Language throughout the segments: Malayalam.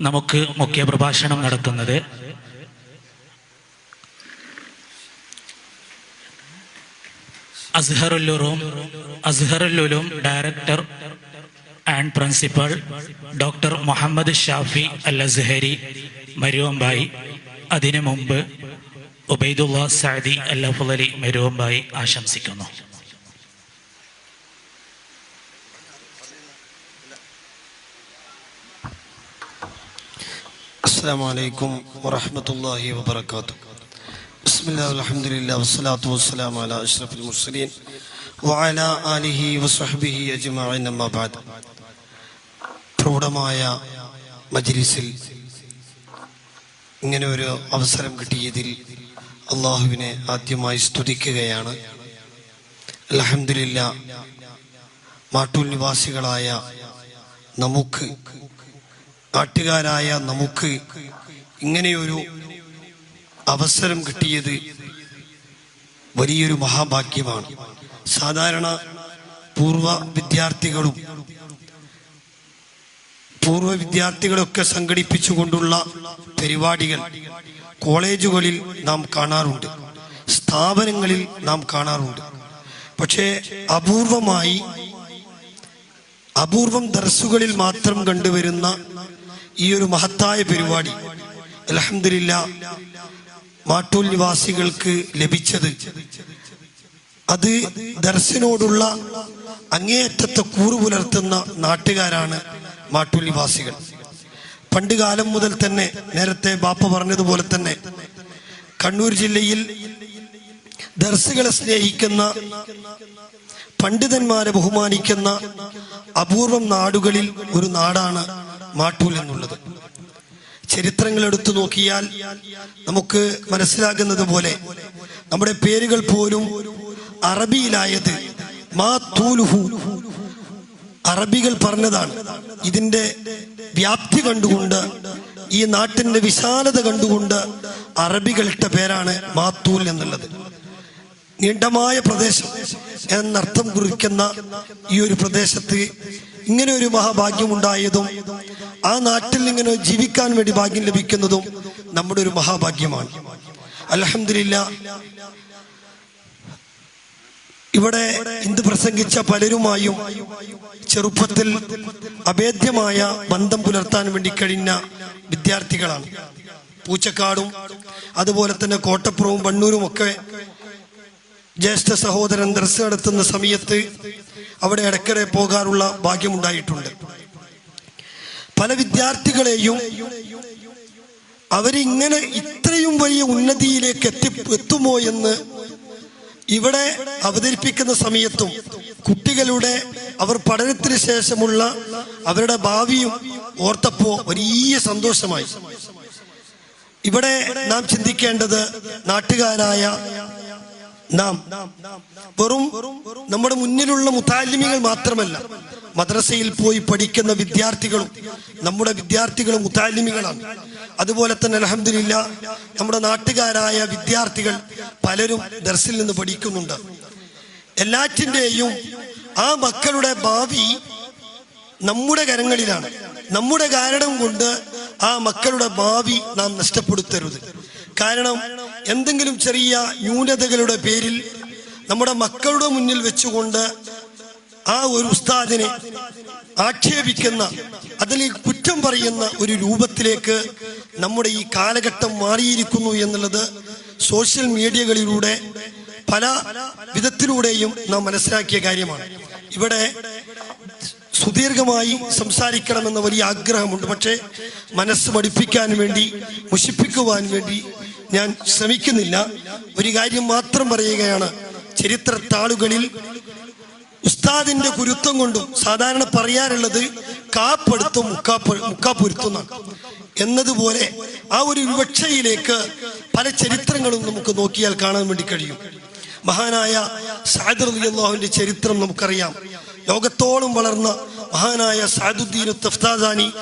നമുക്ക് മുഖ്യ പ്രഭാഷണം നടത്തുന്നത് അസ്ഹറുല്ലുറൂം അസ്ഹറുല്ലുലും director and principal doctor Muhammad Shafi Al Azhari മരുവമ്പായി. അതിനു മുമ്പ് ഉബൈദുള്ള സാദി അൽ അഫ്ലലി മരുവമ്പായി ആശംസിക്കുന്നു. السلام عليكم ورحمة الله وبركاته بسم الله والحمد لله والصلاة والسلام على أشرف المرسلين وعلى آله وصحبه أجمعين أما بعد പ്രൗഢമായ മജ്ലിസിൽ ഇങ്ങനെ ഒരു അവസരം കിട്ടിയതിൽ അള്ളാഹുവിനെ ആദ്യമായി സ്തുതിക്കുകയാണ് അലഹമില്ല മാട്ടൂൽ നിവാസികളായ നമുക്ക് നാട്ടുകാരായ നമുക്ക് ഇങ്ങനെയൊരു അവസരം കിട്ടിയത് വലിയൊരു മഹാഭാഗ്യമാണ്. സാധാരണ പൂർവ വിദ്യാർത്ഥികളും പൂർവ വിദ്യാർത്ഥികളൊക്കെ സംഘടിപ്പിച്ചുകൊണ്ടുള്ള പരിപാടികൾ കോളേജുകളിൽ നാം കാണാറുണ്ട്. സ്ഥാപനങ്ങളിൽ നാം കാണാറുണ്ട്. പക്ഷേ അപൂർവമായി അപൂർവം ദർസുകളിൽ മാത്രം കണ്ടുവരുന്ന ഈ ഒരു മഹത്തായ പരിപാടി. അലഹമില്ല മാട്ടൂൽ നിവാസികൾക്ക് ലഭിച്ചത്. അത് ദർശനോടുള്ള അങ്ങേയറ്റത്തെ കൂറു പുലർത്തുന്ന നാട്ടുകാരാണ് മാട്ടൂൽ നിവാസികൾ പണ്ട് കാലം മുതൽ തന്നെ നേരത്തെ ബാപ്പ പറഞ്ഞതുപോലെ തന്നെ കണ്ണൂർ ജില്ലയിൽ ദർസുകളെ സ്നേഹിക്കുന്ന പണ്ഡിതന്മാരെ ബഹുമാനിക്കുന്ന അപൂർവം നാടുകളിൽ ഒരു നാടാണ് മാട്ടൂൽ എന്നുള്ളത്. ചരിത്രങ്ങൾ എടുത്തു നോക്കിയാൽ നമുക്ക് മനസ്സിലാകുന്നത് പോലെ നമ്മുടെ പേരുകൾ പോലും അറബിയിലായത് മാ അറബികൾ പറഞ്ഞതാണ് ഇതിന്റെ വ്യാപ്തി കണ്ടുകൊണ്ട് ഈ നാട്ടിന്റെ വിശാലത കണ്ടുകൊണ്ട് അറബികളിട്ട പേരാണ് മാത്തൂൽ എന്നുള്ളത്. നീണ്ടമായ പ്രദേശം എന്നർത്ഥം കുറിക്കുന്ന ഈ ഒരു പ്രദേശത്ത് ഇങ്ങനെ ഒരു മഹാഭാഗ്യം ഉണ്ടായതും ആ നാട്ടിൽ ഇങ്ങനെ ജീവിക്കാൻ വേണ്ടി ഭാഗ്യം ലഭിക്കുന്നതും നമ്മുടെ ഒരു മഹാഭാഗ്യമാണ്. അലഹമില്ല ഇവിടെ ഇന്ന് പ്രസംഗിച്ച പലരുമായും ചെറുപ്പത്തിൽ അഭേദ്യമായ ബന്ധം പുലർത്താൻ വേണ്ടി കഴിഞ്ഞ വിദ്യാർത്ഥികളാണ്. പൂച്ചക്കാടും അതുപോലെ തന്നെ കോട്ടപ്പുറവും വണ്ണൂരും ഒക്കെ ജ്യേഷ്ഠ സഹോദരൻ ദർശനം നടത്തുന്ന സമയത്ത് അവിടെ ഇടയ്ക്കിടെ പോകാറുള്ള ഭാഗ്യമുണ്ടായിട്ടുണ്ട്. പല വിദ്യാർത്ഥികളെയും അവരിങ്ങനെ ഇത്രയും വലിയ ഉന്നതിയിലേക്ക് എത്തി എത്തുമോ എന്ന് ഇവിടെ അവതരിപ്പിക്കുന്ന സമയത്തും കുട്ടികളുടെ അവർ പഠനത്തിന് ശേഷമുള്ള അവരുടെ ഭാവിയും ഓർത്തപ്പോ വലിയ സന്തോഷമായി. ഇവിടെ നാം ചിന്തിക്കേണ്ടത് നാട്ടുകാരായ നാം വെറും നമ്മുടെ മുന്നിലുള്ള മുത്താലിമികൾ മാത്രമല്ല മദ്രസയിൽ പോയി പഠിക്കുന്ന വിദ്യാർത്ഥികളും നമ്മുടെ വിദ്യാർത്ഥികളും മുത്താലിമികളാണ്. അതുപോലെ തന്നെ അലഹമില്ല നമ്മുടെ നാട്ടുകാരായ വിദ്യാർത്ഥികൾ പലരും ദർസിൽ നിന്ന് പഠിക്കുന്നുണ്ട്. എല്ലാറ്റിന്റെയും ആ മക്കളുടെ ഭാവി നമ്മുടെ കരങ്ങളിലാണ്. നമ്മുടെ കാരണം കൊണ്ട് ആ മക്കളുടെ ഭാവി നാം നഷ്ടപ്പെടുത്തരുത്. കാരണം എന്തെങ്കിലും ചെറിയ ന്യൂനതകളുടെ പേരിൽ നമ്മുടെ മക്കളുടെ മുന്നിൽ വെച്ചുകൊണ്ട് ആ ഒരു ഉസ്താദിനെ ആക്ഷേപിക്കുന്ന അതിൽ കുറ്റം പറയുന്ന ഒരു രൂപത്തിലേക്ക് നമ്മുടെ ഈ കാലഘട്ടം മാറിയിരിക്കുന്നു എന്നുള്ളത് സോഷ്യൽ മീഡിയകളിലൂടെ പല വിധത്തിലൂടെയും നാം മനസ്സിലാക്കിയ കാര്യമാണ്. ഇവിടെ സുദീർഘമായി സംസാരിക്കണമെന്ന വലിയ ആഗ്രഹമുണ്ട്. പക്ഷേ മനസ്സ് മടിപ്പിക്കാൻ വേണ്ടി മുഷിപ്പിക്കുവാൻ വേണ്ടി ഞാൻ ശ്രമിക്കുന്നില്ല. ഒരു കാര്യം മാത്രം പറയുകയാണ്. ചരിത്ര താളുകളിൽ ഉസ്താദിന്റെ ഗുരുത്വം കൊണ്ടും സാധാരണ പറയാറുള്ളത് കാപ്പെടുത്തും മുക്കാപ്പ് മുക്കാപ്പൊരുത്തുന്നാണ്. എന്നതുപോലെ ആ ഒരു വിവക്ഷയിലേക്ക് പല ചരിത്രങ്ങളും നമുക്ക് നോക്കിയാൽ കാണാൻ വേണ്ടി കഴിയും. മഹാനായ സാദർ അള്ളാഹുവിന്റെ ചരിത്രം നമുക്കറിയാം. ലോകത്തോളം വളർന്ന മഹാനായ സാദുദ്ദീൻ തഫ്താദാനി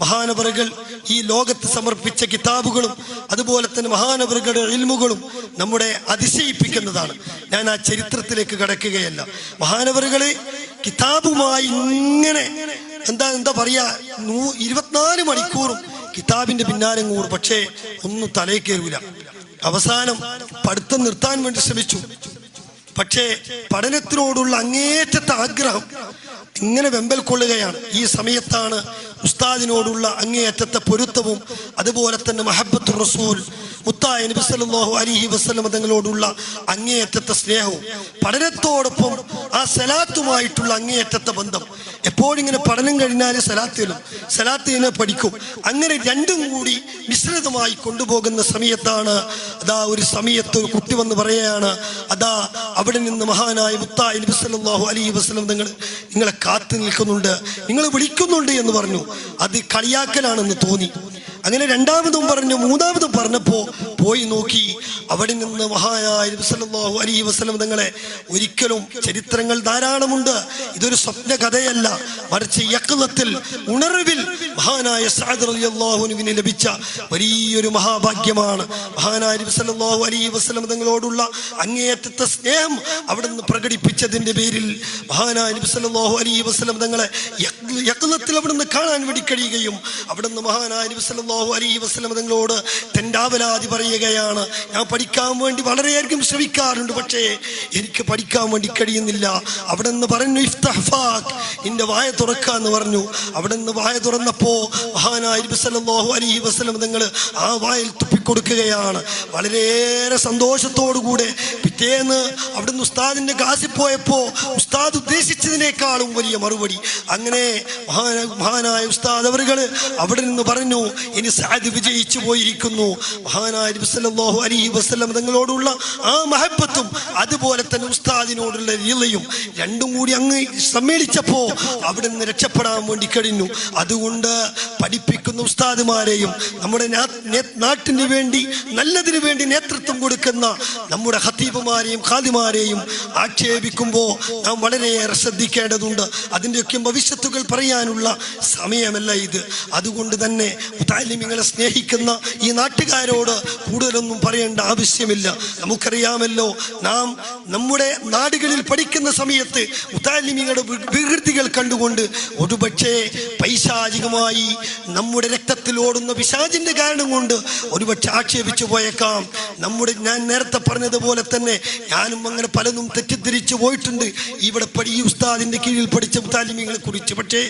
മഹാനവറുകൾ ഈ ലോകത്ത് സമർപ്പിച്ച കിതാബുകളും അതുപോലെ തന്നെ മഹാനവറുകളുടെ ഇൽമുകളും നമ്മുടെ അതിശയിപ്പിക്കുന്നതാണ്. ഞാൻ ആ ചരിത്രത്തിലേക്ക് കടക്കുകയല്ല. മഹാനവറുകളെ കിതാബുമായി ഇങ്ങനെ എന്താ എന്താ പറയാ നൂ- ഇരുപത്തിനാല് മണിക്കൂറും കിതാബിന്റെ പിന്നാലെ കൂറും പക്ഷേ ഒന്നും തലയിൽ കയറൂല അവസാനം പഠിത്തം നിർത്താൻ വേണ്ടി ശ്രമിച്ചു. പക്ഷേ പഠനത്തിനോടുള്ള അങ്ങേറ്റത്തെ ആഗ്രഹം ഇങ്ങനെ വെമ്പൽ കൊള്ളുകയാണ് ഈ സമയത്താണ് ഉസ്താദിനോടുള്ള അങ്ങേയറ്റത്തെ പൊരുത്തവും അതുപോലെ തന്നെ മഹബത്ത് റസൂൽ മുത്തായ നബി സല്ലല്ലാഹു അലൈഹി വസല്ലം തങ്ങളോടുള്ള അങ്ങേയറ്റത്തെ സ്നേഹവും പഠനത്തോടൊപ്പം ആ സലാത്തുമായിട്ടുള്ള അങ്ങേയറ്റത്തെ ബന്ധം. എപ്പോഴിങ്ങനെ പഠനം കഴിഞ്ഞാൽ സലാത്തിലും സലാത്തിനെ പഠിക്കും. അങ്ങനെ രണ്ടും കൂടി മിശ്രിതമായി കൊണ്ടുപോകുന്ന സമയത്താണ് അതാ ഒരു സമയത്ത് ഒരു കുട്ടി വന്ന് പറയുകയാണ് അതാ അവിടെ നിന്ന് മഹാനായ മുത്തായ നബി സല്ലല്ലാഹു അലൈഹി വസല്ലം തങ്ങൾ നിങ്ങളെ കാത്തു നിൽക്കുന്നുണ്ട്. നിങ്ങൾ വിളിക്കുന്നുണ്ട് എന്ന് പറഞ്ഞു. അത് കളിയാക്കലാണെന്ന് തോന്നി. അങ്ങനെ രണ്ടാമതും പറഞ്ഞു മൂന്നാമതും പറഞ്ഞപ്പോ പോയി നോക്കി. അവിടെ നിന്ന് മഹാനായ നബി സല്ലല്ലാഹു അലൈഹി വസല്ലം തങ്ങളെ ഒരിക്കലും ചരിത്രങ്ങൾ ധാരാളമുണ്ട്. ഇതൊരു സ്വപ്ന കഥയല്ല. മറിച്ച് യക്ലത്തിൽ ഉണർവിൽ മഹാനായ റളിയല്ലാഹുവിന് ലഭിച്ച വലിയൊരു മഹാഭാഗ്യമാണ്. മഹാനായ നബി അലി വസല്ലം തങ്ങളോടുള്ള അങ്ങേയറ്റത്തെ സ്നേഹം അവിടെ നിന്ന് പ്രകടിപ്പിച്ചതിന്റെ പേരിൽ മഹാനായ നബി അലി വസല്ലം തങ്ങളെ അവിടെ നിന്ന് കാണാൻ വേണ്ടി കഴിയുകയും അവിടെ നിന്ന് മഹാനായ നബി സല്ലല്ലാഹു അലൈഹി വസല്ലം തങ്ങളോട് തെണ്ടാവലാതി പറയുകയാണ്. ഞാൻ പഠിക്കാൻ വേണ്ടി വളരെയധികം ശ്രമിക്കാറുണ്ട്. പക്ഷേ എനിക്ക് പഠിക്കാൻ വേണ്ടി കഴിയുന്നില്ല. അവിടെ നിന്ന് പറഞ്ഞു ഇഫ്തഹ്ഫാഖ് നിന്റെ വായ തുറക്കാന്ന് പറഞ്ഞു. അവിടെ നിന്ന് വായ തുറന്നപ്പോ മഹാനായ നബി സല്ലല്ലാഹു അലൈഹി വസല്ലം തങ്ങൾ ആ വായിൽ തുപ്പിക്കൊടുക്കുകയാണ്. വളരെയേറെ സന്തോഷത്തോടുകൂടെ പിറ്റേന്ന് അവിടുന്ന് ഉസ്താദിന്റെ കാസിൽ പോയപ്പോൾ ഉസ്താദ് ഉദ്ദേശിച്ചതിനേക്കാളും വലിയ മറുപടി. അങ്ങനെ മഹാനായ ഉസ്താദ് അവറുകൾ അവിടെ നിന്ന് പറഞ്ഞു ഇനി സാദ് വിജയിച്ചു പോയിരിക്കുന്നു. മഹാനായ സല്ലല്ലാഹു അലൈഹി വസല്ലം തങ്ങളോടുള്ള ആ മഹബത്തും അതുപോലെ തന്നെ ഉസ്താദിനോടുള്ള ലീലയും രണ്ടും കൂടി അങ്ങ് സമ്മേളിച്ചപ്പോ അവിടെ നിന്ന് രക്ഷപ്പെടാൻ വേണ്ടി കഴിഞ്ഞു. അതുകൊണ്ട് പഠിപ്പിക്കുന്ന ഉസ്താദുമാരെയും നമ്മുടെ നാട്ടിന് വേണ്ടി നല്ലതിന് വേണ്ടി നേതൃത്വം കൊടുക്കുന്ന നമ്മുടെ ഹത്തീബുമാരെയും ഖാദിമാരെയും ആക്ഷേപിക്കുമ്പോൾ നാം വളരെയേറെ ശ്രദ്ധിക്കേണ്ടതുണ്ട്. അതിന്റെയൊക്കെ ഭവിഷ്യത്തുകൾ പറയാനുള്ള സമയമല്ല ഇത്. അതുകൊണ്ട് തന്നെ മുത്താലിമിങ്ങളെ സ്നേഹിക്കുന്ന ഈ നാട്ടുകാരോട് കൂടുതലൊന്നും പറയേണ്ട ആവശ്യമില്ല. നമുക്കറിയാമല്ലോ നാം നമ്മുടെ നാടുകളിൽ പഠിക്കുന്ന സമയത്ത് മുത്താലിമിങ്ങളുടെ വികൃതികൾ കണ്ടുകൊണ്ട് ഒരുപക്ഷേ പൈശാചികമായി നമ്മുടെ രക്തത്തിൽ ഓടുന്ന പിശാചിന്റെ കാരണം കൊണ്ട് ഒരുപക്ഷെ ആക്ഷേപിച്ചു പോയേക്കാം. നമ്മുടെ ഞാൻ നേരത്തെ പറഞ്ഞതുപോലെ തന്നെ ഞാനും അങ്ങനെ പലതും തെറ്റിദ്ധരിച്ചു പോയിട്ടുണ്ട്. ഇവിടെ പഠി ഉസ്താദിന്റെ കീഴിൽ പഠിച്ച മുത്താലിമികളെ കുറിച്ച്. പക്ഷേ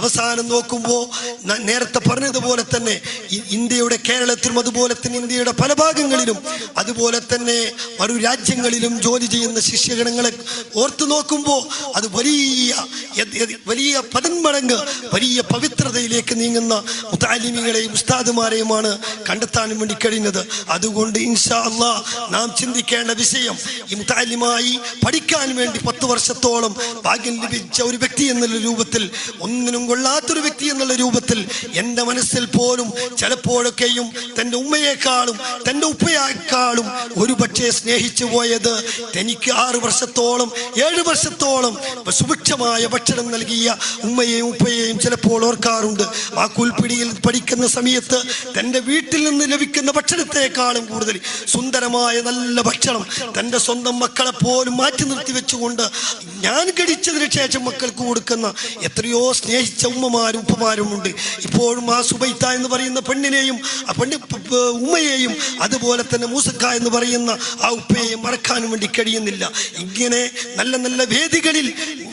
അവസാനം നോക്കുമ്പോൾ നേരത്തെ പറഞ്ഞതുപോലെ തന്നെ ഇന്ത്യയുടെ കേരളത്തിലും അതുപോലെ തന്നെ ഇന്ത്യയുടെ പല ഭാഗങ്ങളിലും അതുപോലെ തന്നെ മറു രാജ്യങ്ങളിലും ജോലി ചെയ്യുന്ന ശിഷ്യഗണങ്ങളെ ഓർത്തു നോക്കുമ്പോൾ അത് വലിയ വലിയ പതിന്മടങ്ങ് വലിയ പവിത്രതയിലേക്ക് നീങ്ങുന്ന മുത്താലിമികളെയും ഉസ്താദുമാരെയുമാണ് കണ്ടെത്താൻ വേണ്ടി കഴിഞ്ഞത്. അതുകൊണ്ട് ഇൻഷാ അള്ളാ നാം ചിന്തിക്കേണ്ട വിഷയം ഈ മുത്താലിമായി പഠിക്കാൻ വേണ്ടി പത്ത് വർഷത്തോളം ഭാഗ്യം ലഭിച്ച ഒരു വ്യക്തി എന്നുള്ള രൂപത്തിൽ ഒന്നിനും കൊള്ളാത്തൊരു വ്യക്തി എന്നുള്ള രൂപത്തിൽ എന്റെ മനസ്സിൽ പോലും ചിലപ്പോഴൊക്കെയും തന്റെ ഉമ്മയെക്കാളും തന്റെ ഉപ്പയേക്കാളും ഒരു പക്ഷേ സ്നേഹിച്ചു പോയത് തനിക്ക് ആറ് വർഷത്തോളം ഏഴ് വർഷത്തോളം സുഭിക്ഷമായ ഭക്ഷണം നൽകിയ ഉമ്മയെയും ഉപ്പയെയും ചിലപ്പോൾ ഓർക്കാറുണ്ട്. ആ കുൽപ്പിടിയിൽ പഠിക്കുന്ന സമയത്ത് തന്റെ വീട്ടിൽ നിന്ന് ലഭിക്കുന്ന ഭക്ഷണത്തെക്കാളും കൂടുതൽ സുന്ദരമായ നല്ല ഭക്ഷണം തന്റെ സ്വന്തം മക്കളെ പോലും മാറ്റി നിർത്തി വെച്ചുകൊണ്ട് ഞാൻ കഴിച്ചതിന് ശേഷം മക്കൾക്ക് കൊടുക്കുന്ന എത്രയോ സ്നേഹിച്ച ഉമ്മമാരും ഉപ്പമാരും ഉണ്ട്. ഇപ്പോഴും ആ സുബൈത്ത എന്ന് പറയുന്ന പെണ്ണിനെയും ആ പെണ്ണ് ഉമ്മയെയും അതുപോലെ തന്നെ മൂസക്ക എന്ന് പറയുന്ന ആ ഉപ്പയെയും മറക്കാൻ വേണ്ടി കഴിയുന്നില്ല. ഇങ്ങനെ നല്ല നല്ല വേദികളിൽ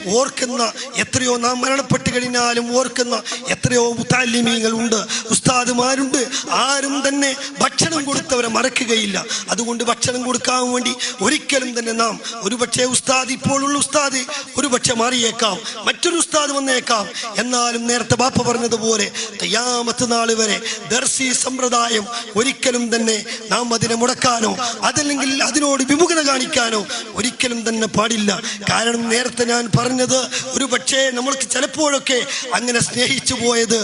ഓർക്കുന്ന എത്രയോ നാം മരണപ്പെട്ട് കഴിഞ്ഞാലും ഓർക്കുന്ന എത്രയോ മുത്താലിമീങ്ങൾ ഉണ്ട് ഉസ്താദുമാരുണ്ട്. ആരും തന്നെ ഭക്ഷണം കൊടുത്തവരെ മറക്കുകയില്ല. അതുകൊണ്ട് ഭക്ഷണം കൊടുക്കാൻ വേണ്ടി ഒരിക്കലും തന്നെ നാം ഒരുപക്ഷെ ഉസ്താദ് ഇപ്പോഴുള്ള ഉസ്താദ് ഒരുപക്ഷെ മാറിയേക്കാം മറ്റൊരു ഉസ്താദ് വന്നേക്കാം. എന്നാലും നേരത്തെ ബാപ്പ പറഞ്ഞതുപോലെ തയ്യാമത്ത് നാൾ വരെ ദർശി സമ്പ്രദായം ഒരിക്കലും തന്നെ നാം അതിനെ മുടക്കാനോ അതല്ലെങ്കിൽ അതിനോട് വിമുഖത കാണിക്കാനോ ഒരിക്കലും തന്നെ പാടില്ല. കാരണം നേരത്തെ ഞാൻ പറഞ്ഞ പറഞ്ഞത്. ഒരു പക്ഷേ നമ്മൾക്ക് ചിലപ്പോഴൊക്കെ അങ്ങനെ സ്നേഹിച്ചു പോയത്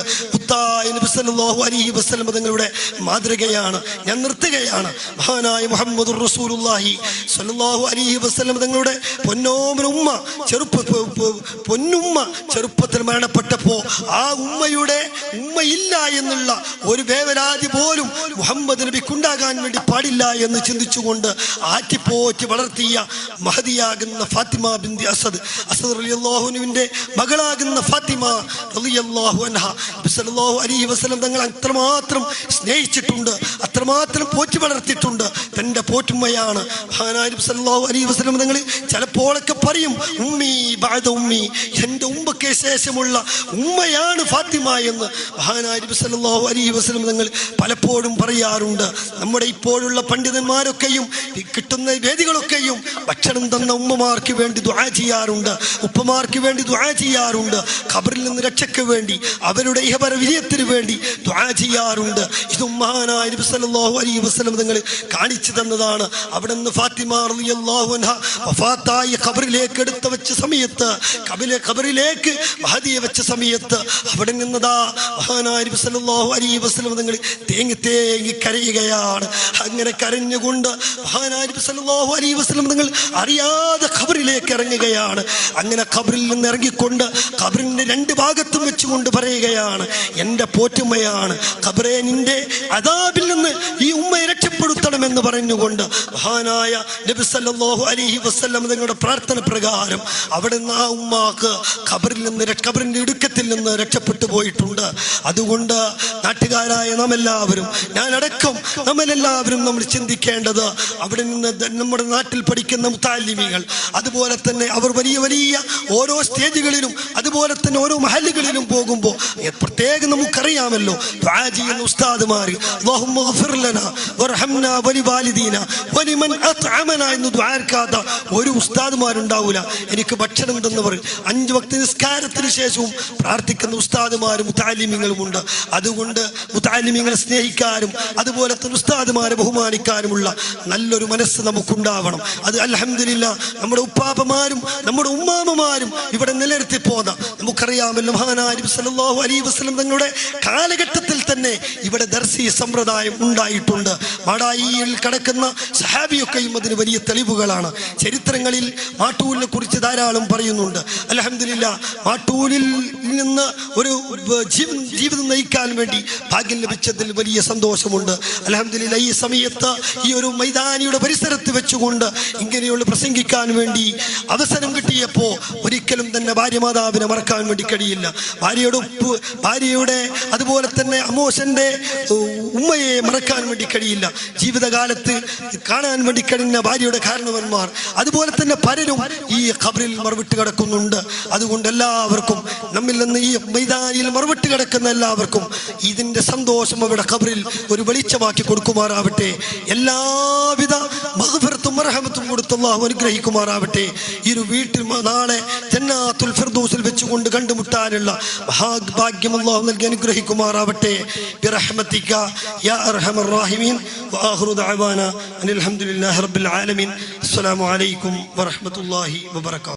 വസല്ലം തങ്ങളുടെ മാതൃകയാണ്. ഞാൻ നിർത്തുകയാണ്. മഹാനായ മുഹമ്മദ് റസൂലുള്ളാഹി സല്ലല്ലാഹു അലൈഹി വസ്ലം തങ്ങളുടെ പൊന്നോമന ഉമ്മ ചെറുപ്പ പൊന്നുമ്മ ചെറുപ്പത്തിൽ മരണപ്പെട്ടപ്പോ ആ ഉമ്മയുടെ ഉമ്മയില്ല എന്നുള്ള ഒരു വേവലാതി പോലും മുഹമ്മദ് നബിക്കുണ്ടാകാൻ വേണ്ടി പാടില്ല എന്ന് ചിന്തിച്ചുകൊണ്ട് ആറ്റിപ്പോറ്റി വളർത്തിയ മഹതിയാകുന്ന ഫാത്തിമ ബിന്ദി അസദ്. അസദ് റളിയല്ലാഹുവിന്റെ മകളാകുന്ന ഫാത്തിമ റളിയല്ലാഹു അൻഹ. സല്ലല്ലാഹു അലൈഹി വസല്ലം തങ്ങൾ അത്രമാത്രം സ്നേഹിച്ചിട്ടുണ്ട് അത്രമാത്രം പോറ്റി വളർത്തിയിട്ടുണ്ട്. തന്റെ പോറ്റുമ്മയാണ്. മഹാനായ നബി സല്ലല്ലാഹു അലൈഹി വസല്ലം തങ്ങൾ ചിലപ്പോഴൊക്കെ പറയും ഉമ്മി ബാദ ഉമ്മി എന്റെ ഉമ്മക്ക് ശേഷമുള്ള ഉമ്മയാണ് ഫാത്തിമ എന്ന്. മഹാനായ നബി സല്ലല്ലാഹു അലൈഹി വസല്ലം തങ്ങൾ പലപ്പോഴും പറയാറുണ്ട്. നമ്മുടെ ഇപ്പോഴുള്ള പണ്ഡിതന്മാരൊക്കെയും കിട്ടുന്ന വേദികളൊക്കെയും ഭക്ഷണം തന്ന ഉമ്മമാർക്ക് വേണ്ടി ദുആ ചെയ്യാറുണ്ട്. ഉപ്പമാർക്ക് വേണ്ടി ദുആ ചെയ്യാറുണ്ട്. ഖബറിൽ നിന്ന് രക്ഷയ്ക്ക് വേണ്ടി അവരുടെ ഇഹപര വിജയത്തിന് വേണ്ടി ദുആ ചെയ്യാറുണ്ട്. ഇത് മഹാനായ നബി സല്ലല്ലാഹു അലൈഹി വസല്ലം തങ്ങൾ കാണിച്ചു തന്നതാണ്. അവിടെ നിന്ന് ഫാത്തിമ റളിയല്ലാഹു അൻഹ വഫാത്തായി ഖബറിലേക്ക് എടുത്തു വെച്ച സമയത്ത് കബിലെ ഖബറിലേക്ക് മഹദിയെ വെച്ച സമയത്ത് അവിടെ നിന്നതാ മഹാനായ നബി സല്ലല്ലാഹു അലൈഹി വസല്ലം തങ്ങൾ തേങ്ങി തേങ്ങി കരയുകയാണ്. അങ്ങനെ കരഞ്ഞുകൊണ്ട് മഹാനായ നബി സല്ലല്ലാഹു അലൈഹി വസല്ലം തങ്ങൾ അറിയാതെ ഖബറിലേക്ക് ഇറങ്ങുകയാണ്. അങ്ങനെ ഖബറിൽ നിന്ന് ഇറങ്ങിക്കൊണ്ട് ഖബറിന്റെ രണ്ട് ഭാഗത്തും വെച്ചുകൊണ്ട് പറയുകയാണ് എന്റെ പോറ്റുമ്മയാണ് കബറെ നിന്റെ അതാബിൽ നിന്ന് ഈ ഉമ്മയെ രക്ഷപ്പെടുത്തണമെന്ന് പറഞ്ഞുകൊണ്ട് മഹാനായ നബി സല്ലല്ലാഹു അലൈഹി വസല്ലം തങ്ങളുടെ പ്രാർത്ഥന പ്രകാരം അവിടെ നിന്ന് ആ ഉമ്മാക്ക് ഖബറിൽ നിന്ന് കബറിന്റെ ഇടുക്കത്തിൽ നിന്ന് രക്ഷപ്പെട്ടു പോയിട്ടുണ്ട്. അതുകൊണ്ട് നാട്ടുകാരായ നാം എല്ലാവരും ഞാനടക്കം നമ്മളെല്ലാവരും നമ്മൾ ചിന്തിക്കേണ്ടത് അവിടെ നിന്ന് നമ്മുടെ നാട്ടിൽ പഠിക്കുന്ന മുത്താലിമികൾ അതുപോലെ തന്നെ അവർ വലിയ വലിയ ഓരോ സ്റ്റേജുകളിലും അതുപോലെ തന്നെ ഓരോ മഹലുകളിലും പോകുമ്പോൾ പ്രത്യേകം നമുക്കറിയാമല്ലോ. ചെയ്യുന്ന ഒരു ഉസ്താദുമാരുണ്ടാവില്ല എനിക്ക് ഭക്ഷണം തന്നവർ അഞ്ച് വക്ത നിസ്കാരത്തിന് ശേഷവും പ്രാർത്ഥിക്കുന്ന ഉസ്താദുമാരും മുത്താലിമ്യങ്ങളുമുണ്ട് അതുകൊണ്ട് മുത്താലിമ്യങ്ങളെ സ്നേഹിക്കാനും അതുപോലെ തന്നെ ഉസ്താദുമാരെ ബഹുമാനിക്കാനുമുള്ള നല്ലൊരു മനസ്സ് നമുക്കുണ്ടാവണം. അത് അലഹമില്ല നമ്മുടെ ഉപ്പാപ്പമാരും നമ്മുടെ ഉമ്മാമ്മമാരും ഇവിടെ നിലനിർത്തി നമുക്കറിയാമല്ലോ മഹാനാരിഹു അലി വസ്ലം തങ്ങളുടെ കാലഘട്ടത്തിൽ തന്നെ ഇവിടെ ദർസി സമ്പ്രദായം ഉണ്ടായിട്ടുണ്ട്. മാടായിയിൽ കിടക്കുന്ന സഹാബിയൊക്കെയും അതിന് വലിയ തെളിവുകളാണ്. ചരിത്രങ്ങളിൽ മാട്ടൂലിനെ കുറിച്ച് ധാരാളം പറയുന്നുണ്ട്. അലഹമില്ല മാട്ടൂലിൽ നിന്ന് ഒരു ജീവ- ജീവിതം നയിക്കാൻ വേണ്ടി ഭാഗ്യം ലഭിച്ചതിൽ വലിയ സന്തോഷമുണ്ട്. അലഹമില്ല ഈ സമയത്ത് ഈ ഒരു മൈതാനിയുടെ പരിസരത്ത് വെച്ചുകൊണ്ട് ഇങ്ങനെയുള്ള പ്രസംഗിക്കാൻ വേണ്ടി അവസരം കിട്ടിയപ്പോൾ ഒരിക്കലും തന്നെ ഭാര്യ മാതാവിനെ മറക്കാൻ വേണ്ടി കഴിയില്ല. ഭാര്യയുടെ ഉപ്പ് ഭാര്യയുടെ അതുപോലെ തന്നെ അമോശന്റെ ഉമ്മയെ മറക്കാൻ വേണ്ടി കഴിയില്ല. ജീവിതകാലത്ത് കാണാൻ വേണ്ടി കഴിഞ്ഞ ഭാര്യയുടെ കാരണവന്മാർ. അതുപോലെ തന്നെ പലരും ഈ ഖബറിൽ മറുവിട്ട് കിടക്കുന്നുണ്ട്. അതുകൊണ്ട് എല്ലാവർക്കും നമ്മിൽ നിന്ന് ഈ മൈതാനിയിൽ മറുവിട്ട് കിടക്കുന്ന എല്ലാവർക്കും ഇതിന്റെ സന്തോഷം അവിടെ ഖബറിൽ ഒരു വെളിച്ചമാക്കി കൊടുക്കുമാറാവട്ടെ. എല്ലാവിധ മഹഫിറത്തും മർഹമത്തും കൊടുത്തുള്ള അനുഗ്രഹിക്കുമാറാവട്ടെ. ഒരു വീട്ടിൽ നാളെ ജന്നാത്തുൽ ഫിർദൂസിൽ വെച്ചുകൊണ്ട് കണ്ടുമുട്ടാനുള്ള മഹാഭാഗ്യം അള്ളാഹു നൽകി അനുഗ്രഹിക്കുമാറാവട്ടെ. ബിറഹ്മതിക യാ അർഹമർ റഹീമീൻ വആഖിറു ദഅവാന അനിൽ ഹംദുലില്ലാഹി റബ്ബിൽ ആലമീൻ. അസ്സലാമു അലൈക്കും വറഹ്മത്തുള്ളാഹി വബറകാതുഹു